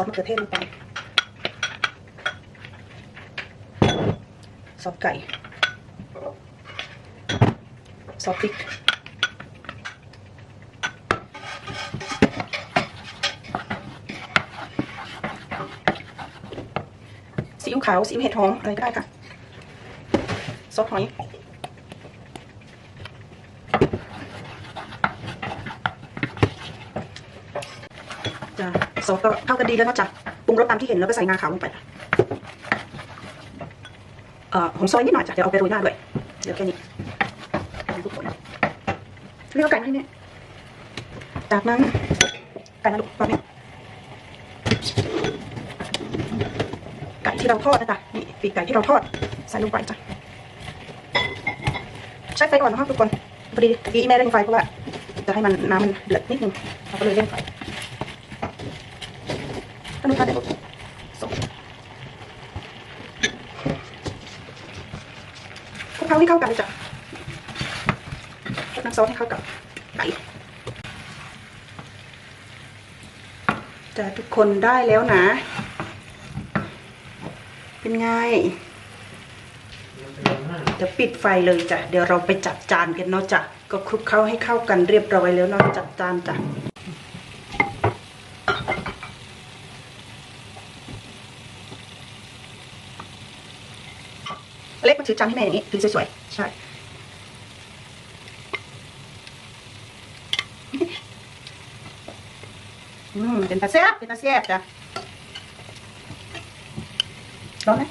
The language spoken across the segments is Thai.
ซอสมะเขือเทศลงไปซอสไก่ซอสพริกซีอิ๊วขาวซีอิ๊วเห็ดหอมอะไรก็ได้ค่ะซอสหอย จ้ะ ซอสก็เข้ากันดีแล้วนะจ้ะปรุงรสตามที่เห็นแล้วก็ใส่งาขาวลงไปเอ่อหอมซอยนิดหน่อยจ้ะเดี๋ยวเอาไปโรยหน้าด้วยเดี๋ยวแค่นี้ทุกคนเรียกไก่มาให้แม่จากนั้นไก่นะลูกมาแม่ไก่ที่เราทอดนะจ๊ะนี่ปีกไก่ที่เราทอดใส่ลงไปจ้ะใช้ไฟอ่อนนะครับทุกคนพอดีตะกี้แม่เร่งไฟเพราะว่าจะให้มันน้ำมันเดือดนิดนึงเราก็เลยเร่งไฟ นมปังเด็กส่งคลุกเคล้าให้เข้ากันจ้ะคลุกน้ำซอสให้เข้ากับไก่จะทุกคนได้แล้วนะ เป็นไงเดี๋ยวปิดไฟเลยจ้ะ เดี๋ยวเราไปจัดจานกันเนาะจ้ะ ก็คลุกเคล้าให้เข้ากันเรียบร้อยแล้วเนาะจัดจานจ้ะ เล็กมาถือจานให้แม่อย่างนี้ถือสวยๆ ใช่ อืม เป็นตาแซ่บเป็นตาแซ่บจ้ะร้อนไหม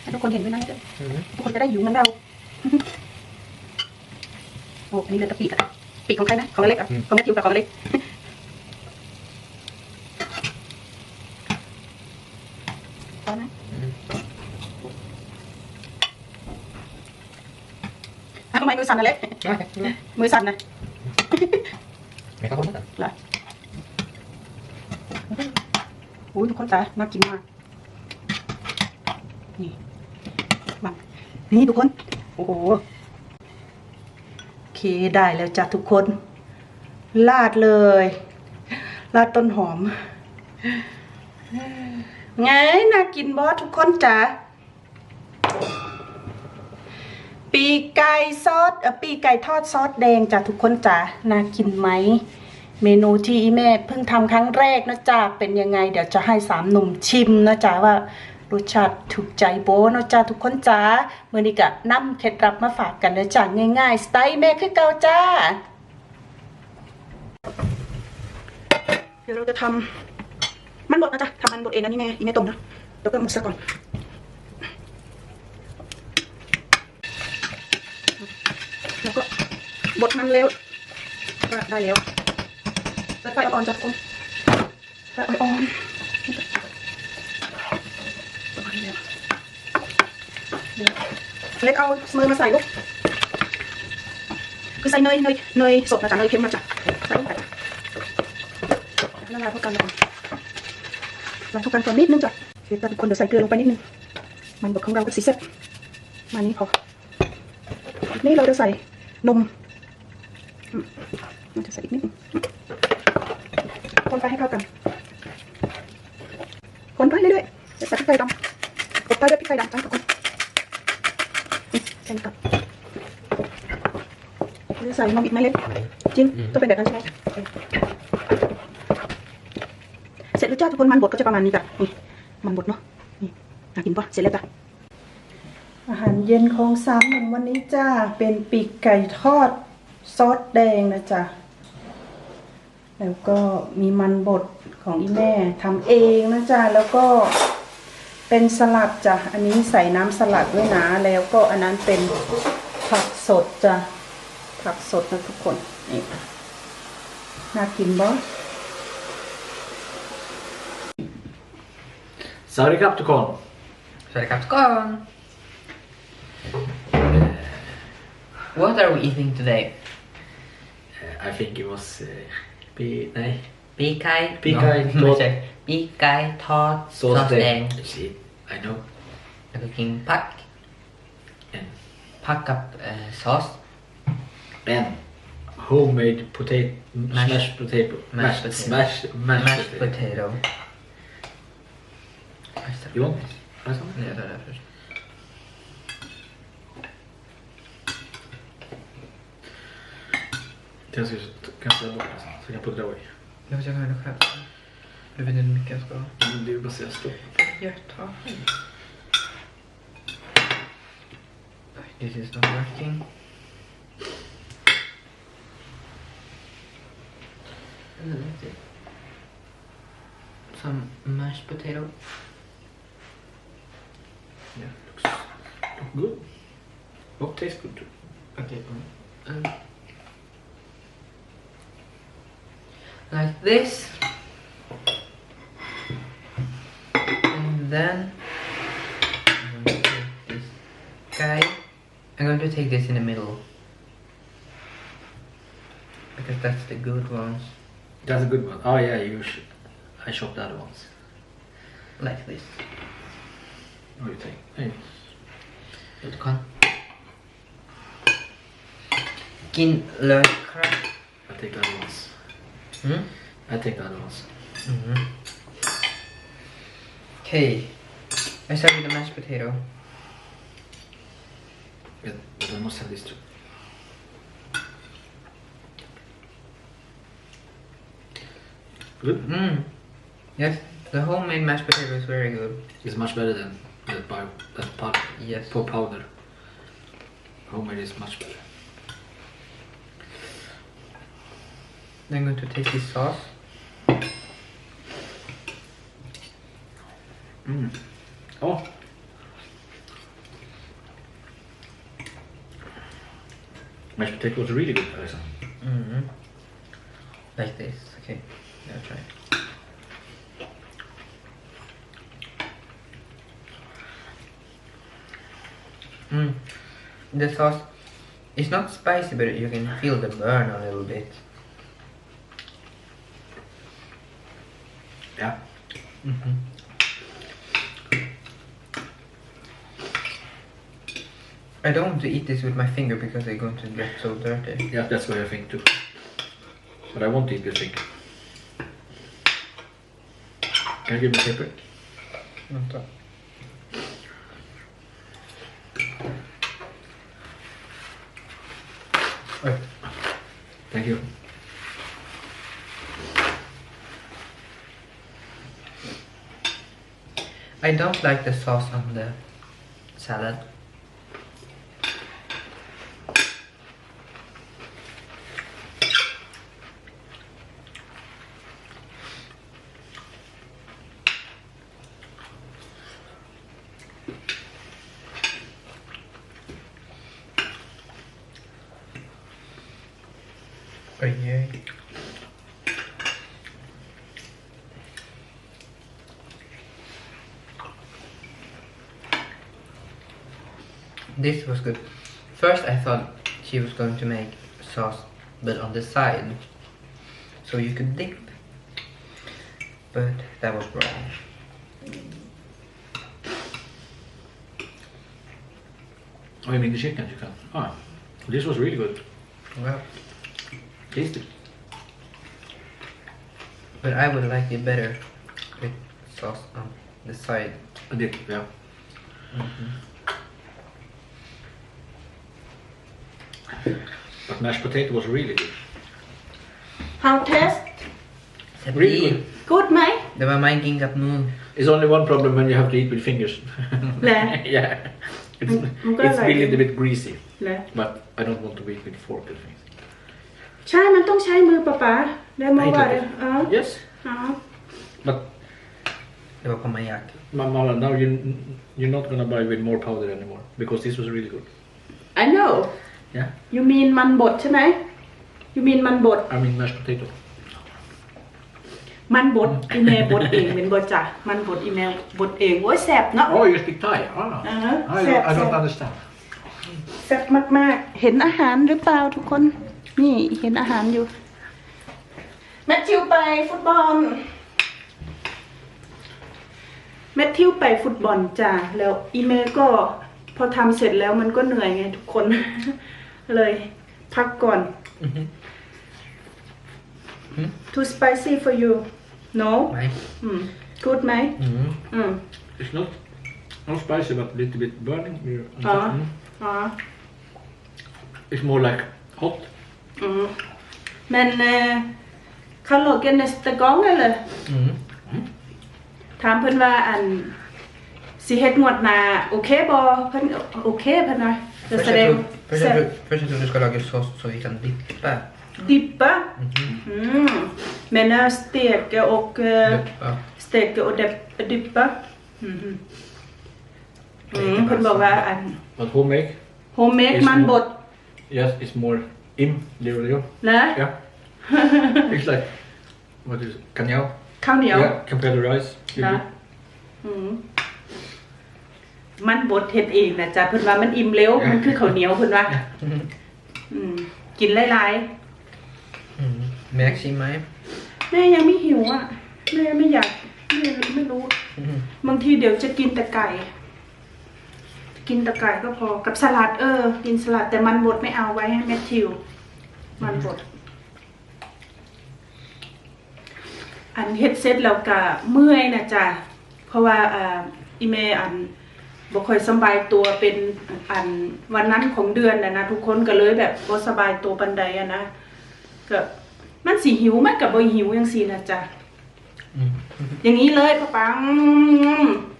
ให้ทุกคนเห็นด้วยนะเนี่ยทุกคนจะได้หิวเหมือนเราโอ้อันนี้เลือดตะปีกอะปีกของใครนะ ของอเล็กอะของแม่ทิวกับของอเล็ก ร้อนไหมทำไมมือ สั่นอะเล็กมือสั่นนะไม่เข้ามาเหรออุ้ยทุกคนจ๋าน่ากินมาก นี่มานี่ทุกคน โอ้โหโอเคได้แล้วจ้ะทุกคน ลาดเลย ลาดต้นหอม ไงน่ากินบอสทุกคนจ๋า ปีไก่ซอสปีไก่ทอดซอสแดงจ้ะทุกคนจ๋าน่ากินไหม เมนูที่แม่เพิ่งทำครั้งแรกนะจ๊ะเป็นยังไง เดี๋ยวจะให้สามหนุ่มชิมนะจ๊ะว่ารสชาติถูกใจโบนะจ๊ะทุกคนจ๋าเมื่อนี้ก็นำเคล็ดลับมาฝากกันนะจ๊ะง่ายๆ สไตล์แม่คือเก่าจ้า เดี๋ยวเราจะทำมันบดนะจ๊ะทำมันบดเองนะนี่แม่อีแม่ต้มนะแล้วก็มดซะก่อน แล้วก็ บดมันเร็วได้แล้วเปิดไฟอ่อนจ้ะคุณไฟอ่อนเล็กเอามือมาใส่ลูกคือใส่เนยเนยเนยสดนะจ๊ะเนยเค็มนะจ๊ะใส่ลงไปละลายเข้ากันก่อนละลายเข้ากันก่อนนิดนึงจ้ะเดี๋ยวทุกคนเดี๋ยวใส่เกลือลงไปนิดนึง มันบดของเราก็สีเซ็ตมานี้พอนี่เราจะใส่นม เราจะใส่อีกนิดนึงคนไปให้เข้ากัน คนไปเรื่อยๆใส่พริกไทยดำกดไปด้วยพริกไทยดำจ้าทุกคนอืมแค่นี้ก่อนเราจะใส่นมอีกไหมเล็กจริงต้องเป็นแบบนั้นใช่ไหมเสร็จแล้วจ้าทุกคนมันบดก็จะประมาณนี้จ้ะนี่มันบดเนาะนี่น่ากินปะเสร็จแล้วจ้ะอาหารเย็นของสามหนุ่มวันนี้จ้าเป็นปีกไก่ทอดซอสแดงนะจ๊ะ แล้วก็มีมันบดของอีแม่ทำเองนะจ๊ะแล้วก็เป็นสลัดจ้ะอันนี้ใส่น้ำสลัดไว้นะแล้วก็อันนั้นเป็นผักสดจ้ะผักสดนะทุกคนนี่น่ากินบ่สวัสดีครับทุกคน สวัสดีครับทุกคน What are we eating today? Uh, I think it was uh, ปีไหน ปีกไก่ ปีกไก่ No, ไม่ใช่ปีกไก่ทอดซอสแดง See, I know แล้วก็กินผัก and ผักกับเอ่อซอส and homemade potato, Mashed- mashed potato, mashed mashed, potato. smash, mashed, Mashed potato. potato. You want? Har du sån? Ja, det är det först. Kanske kan ställa bort den sen, så kan jag puttra away. Jag vet, jag kan göra det själv. Du vet inte hur mycket jag ska ha. Men Det är ju bara att säga stopp. Jag. This is not working. Some mashed potato. Yeah, looks, look good. Oh, tastes good too. Okay. Um, like this. And then I'm going to take this guy. I'm going to take this in the middle. Because that's the good ones. That's a good one. Oh yeah, you should. I the other ones. Like this. What do you think? Hey. Skin lökar. I take the other ones. Mm? I take the other ones. Mm-hmm. Okay. I start with the mashed potato. But, but I must have this too. Good. Mm. Yes, the homemade mashed potato is very good. It's much better than that pow- that powder. Yes. For powder. Homemade is much better. Then I'm going to taste this sauce. Mm. Oh. Mashed potato was really good, Alexander. Mm-hmm. Like this. Okay. I'll try. Mm. The sauce is not spicy, but you can feel the burn a little bit. Yeah. Mm-hmm. I don't want to eat this with my finger because they're going to get so dirty. Yeah, that's what I think too. But I won't eat this thing. Can I give me paper? Oj. Thank you. I don't like the sauce on the salad. This was good. First I thought she was going to make sauce but on the side so you could dip. But that was wrong. Oh, you mean the chicken? You can. Ah, this was really good. Well, Tasty. but I would like it better with sauce on the side. A dip, yeah. But mashed potato was really good. how taste Really good. good ไหม Det var min gingat nu. It's only one problem when you have to eat with fingers. แหละ yeah. It's, Mm, I'm gonna it's like really it. a bit greasy. แหละ But I don't want to eat with fork and things. ใช่ มันต้องใช้มือปะป๊าได้มาว่าเด้ออ๋อ Yes. อ๋อ But Det var på majak. Mama, now you, you're not gonna buy with more powder anymore. Because this was really good. I know Yeah. you mean มันบดใช่ไหม you mean มันบด I mean mashed potato. มันบดอีเมลบดเองเป็นบดจ้ะมันบดอีเมลบดเองโอ้ยแสบเนาะ Oh, you speak Thai? Ah. Uh-huh. I, Sep, don't, I don't sep. understand. แซ่บมากๆ เห็นอาหารหรือเปล่าทุกคน นี่เห็นอาหารอยู่ แมทธิวไปฟุตบอล แมทธิวไปฟุตบอลจ้ะแล้วอีเมลก็ พอทำเสร็จแล้วมันก็เหนื่อยไงทุกคน เลยพักก่อน Hmm? too spicy for you no Nej. อืม good ไหม Mm. อืม It's not not spicy, but a little bit burning. Ah. Mm. อ๋อ It's more like hot. Mm. Men eh, kan lage neste gang, eller? Mm. ถามเพิ่นว่าอัน สิเฮ็ดงวดหน้าโอเคบ่เพิ่นโอเคเพิ่นว่าจะ Först แสด jag, ง tror, först, jag tror, först jag tror du ska laga sås så vi kan dippa. ดิบปะ Mhm. อืมแม่น่าสเต็ก och eh, Dippa. สเต็ก och dipp ดิบปะอืมอืมอืมเพิ่นบอกว่าอัน But homemade, โฮมเมด It's มันบด yes, it's more im, literally. นะ Yeah. it's like what is it? Kanyao? ข้าวเหนียว Yeah, compared to rice. นะอื มมันบดเฮ็ดเองนะจ๊ะเพิ่นว่ามันอิ่มเร็ว มันคือข้าวเหนียวเพิ่นว่า Mhm. อืม กินหลาย Mm. Märks i mig. ๆแม่ยังไม่หิวอะแม่ไม่อยากแม่ไม่รู้ Mhm. บางทีเดี๋ยวจะกินแต่ไก่ กินแต่ไก่ก็พอกับสลัดเออ กินสลัดแต่มันบดไม่เอาไว้ให้แมทธิว มันบดอันเฮ็ดเสร็จแล้วก็เมื่อยนะจ๊ะเพราะว่าอ่าอีเมอัน บ่ค่อยสำบายตัวเป็นอันวันนั้นของเดือนนะนะทุกคนก็เลยแบบบ่สบายตัวปานใดอะนะก็มันสิหิวมันก็บ่หิวจังซี่นะจ๊ะ Mm. อย่างนี้เลยป้าปัง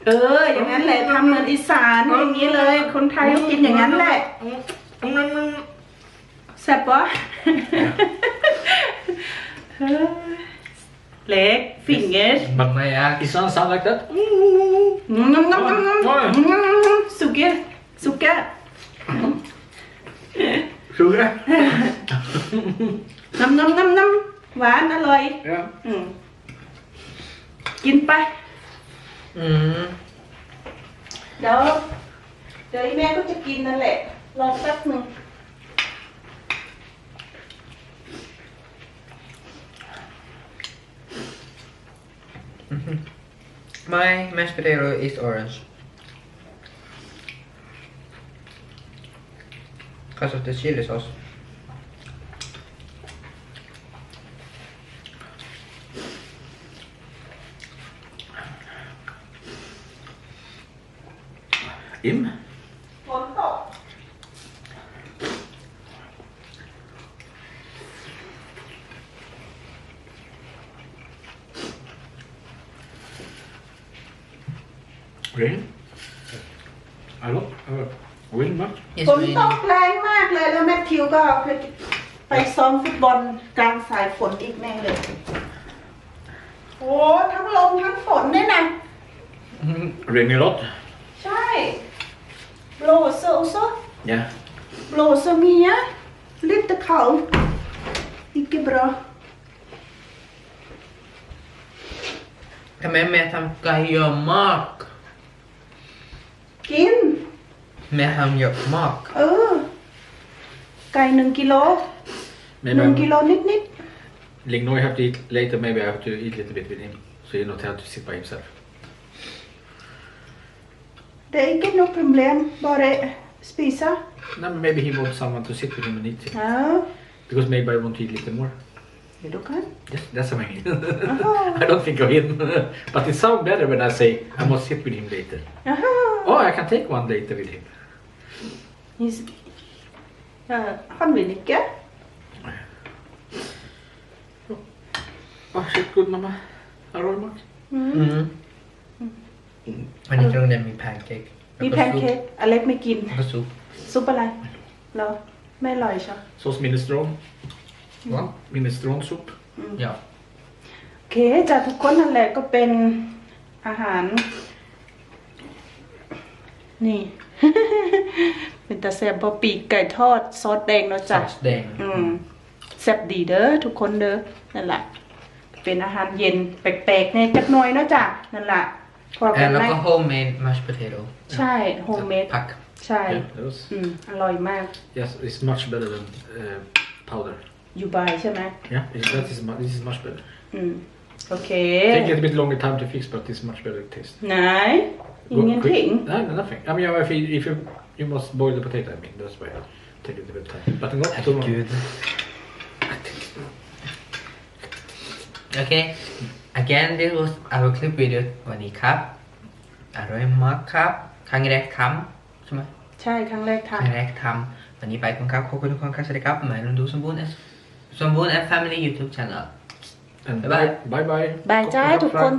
เออ อย่างนั้นแหละทำเหมือนอีสานอย่างนี้เลย คนไทยก็กินอย่างนั้นแหละแซ่บปะ เฮ้ยเล็กฟิงเกส But my ass. It sounds sound like that. น้ำน้ำน้ำน้ำสุกี้สุกี้ Sugar. น้ำน้ำน้ำน้ำหวานอร่อย Yeah. อืมกินไป Mm. เดี๋ยวเดี๋ยวอีแม่ก็จะกินนั่นแหละ รอแป๊บหนึ่ง My mashed potato is orange. Because of the chili sauce. ฝนตกแรงมากเลยแล้วแมทธิวก็ไปไปซ้อมฟุตบอลกลางสายฝนอีกแน่เลย โอ้ทั้งลมทั้งฝนเนี่ยนะ Rain a lot. ใช่โบลโซโซ Yeah. โบลโซเมียลิตเเขาอีกบรอ Ta med mig att han ska göra mak. กิน Med han gör mak. เออ ไก่หนึ่งกิโล Maybe หนึ่งกิ I'm, โลนิดนิด Lignoi have to eat later. Maybe I have to eat a little bit with him, so he not have to sit by himself. ๆdet är inget no problem bara spisa No, maybe he wants someone to sit with him and eat. ja Because maybe I want to eat a little more. det du kan Yes, that's what I mean. Aha. I don't think of him. but it sounds better when I say I must sit with him later. Jaha. Oh, I can take one later with him. Is- Ja, han vill inte. Oh, shit, good mama. Aromat. Mm. Men inte nog det med pancake. มีแพนเค้กอเล็กไม่กิน Och soup. ซุปอะไรเหรอไม่อร่อยใช่ Sås minestrone. Va? Minestrone soup. Ja. โอเคจ้ะทุกคนนั่นแหละก็เป็นอาหาร นี่ เป็นตาแซ่บบอปีกไก่ทอดซอสแดงเนาะจ้ะ Såsdäng. อืมแซ่บดีเด้อทุกคนเด้อนั่นแหละเป็นอาหารเย็นแปลกๆในจักหน่อยเนาะจ้ะนั่นแหละพอกัน Eller ไหม på homemade mashed potato. ใช่โฮมเมด Pack. ใช่ Yeah, that was, อืมอร่อยมาก yes, it's much better than uh, powder. อยู่บายใช่ไหม Yeah, it, that is, mu- this is much better. อืมโอเค Take a bit longer time to fix, but it's much better taste. ไหน Go อิงเงิน quick. ถิง No, no, nothing. I mean, if you, if you, you must boil the potato, I mean, that's why it take a little bit of time. But not too long. Gud. Okay, again this was our clip video วันนี้ครับ อร่อยมากครับ ครั้งแรกทำใช่ไหมใช่ครั้งแรกครั้งทำแรกทำวันนี้ไปก่อนครับขอบคุณทุกคนครับ สวัสดีครับหมายลงดูสมบูรณ์ S สมบูรณ์ and family YouTube channel And Bye-bye. bye bye. บายจ้าทุกคน